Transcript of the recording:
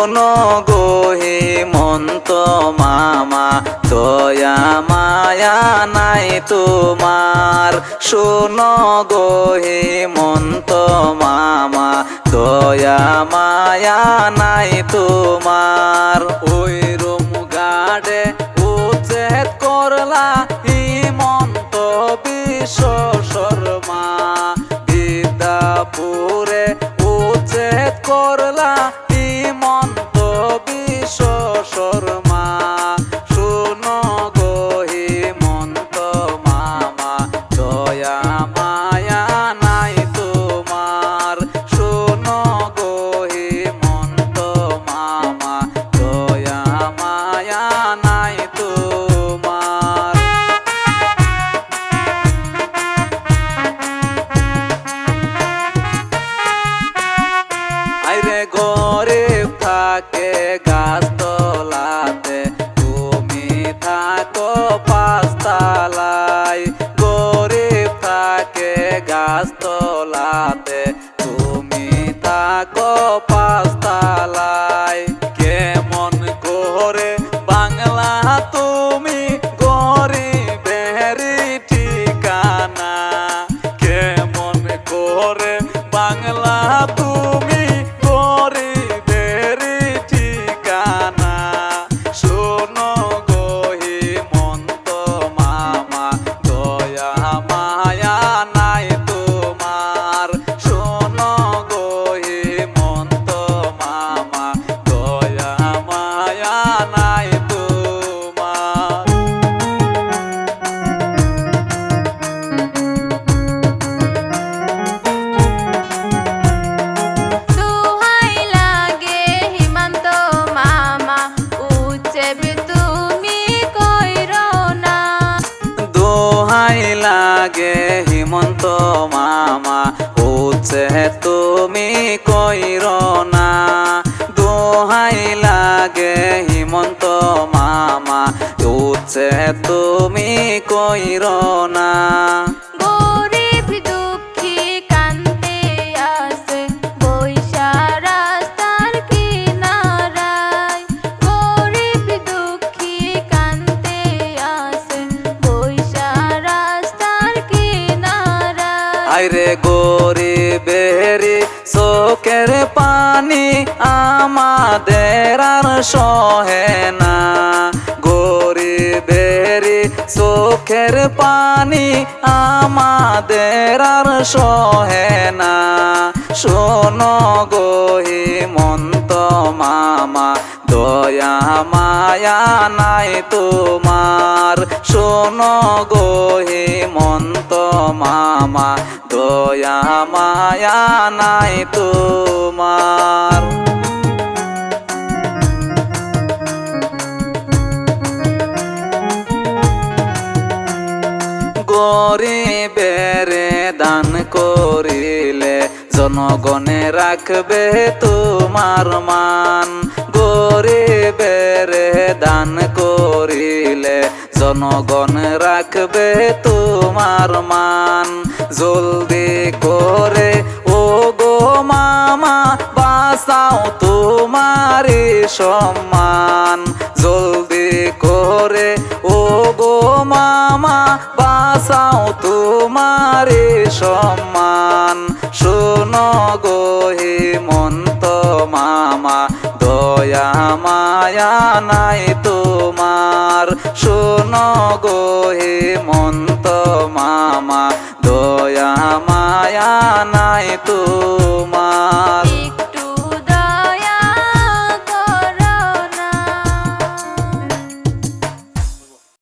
শোনো হে মন্ত মামা, দয়া মায়া নাই তোমার। শোনো গো হে মন্ত মামা, দয়া মায়া নাই তোমার। ওই রুম গাড়ে উচ্ছেদ করলা হিমন্ত বিশ্ব শর্মা। বিদ্যাপুরে উচ্ছেদ করলা থাকে গাছ তোলাতে তুমি থাকো পাঁচতলায়। গরিব থাকে গাছ তোলাতে তুমি থাকো পাঁচতলায় দোহাই লাগে হিমন্ত মামা। উচ্ছে তুমি কইর না। দোহাই লাগে হিমন্ত মামা। উচ্ছে তুমি কইর না। আইরে গরিবেরি চোখের পানি আমাদের আর সহে না। গরিবেরি চোখের পানি আমাদের আর সহে না। শোনো গহি মন্ত মামা, দয়া মায়া নাই তোমার। শোনো গহি মন্ত মামা, দয়া মায়া নাই তোমার। গরিবের দান করিলে জনগণে রাখবে তোমার মান। গরিবের দান করিলে, জনগণ রাখবে তোমার মান। জলদি করে, ও গো মামা, বাঁচাও তোমারি সম্মান। জলদি করে, ও গো মামা, বাঁচাও তোমারি সম্মান। শোনো গো মন্ত মামা দয়া মায়া নাই তোমার। শোনো গো হে মন্ত মামা দয়া মায়া নাই তোমার।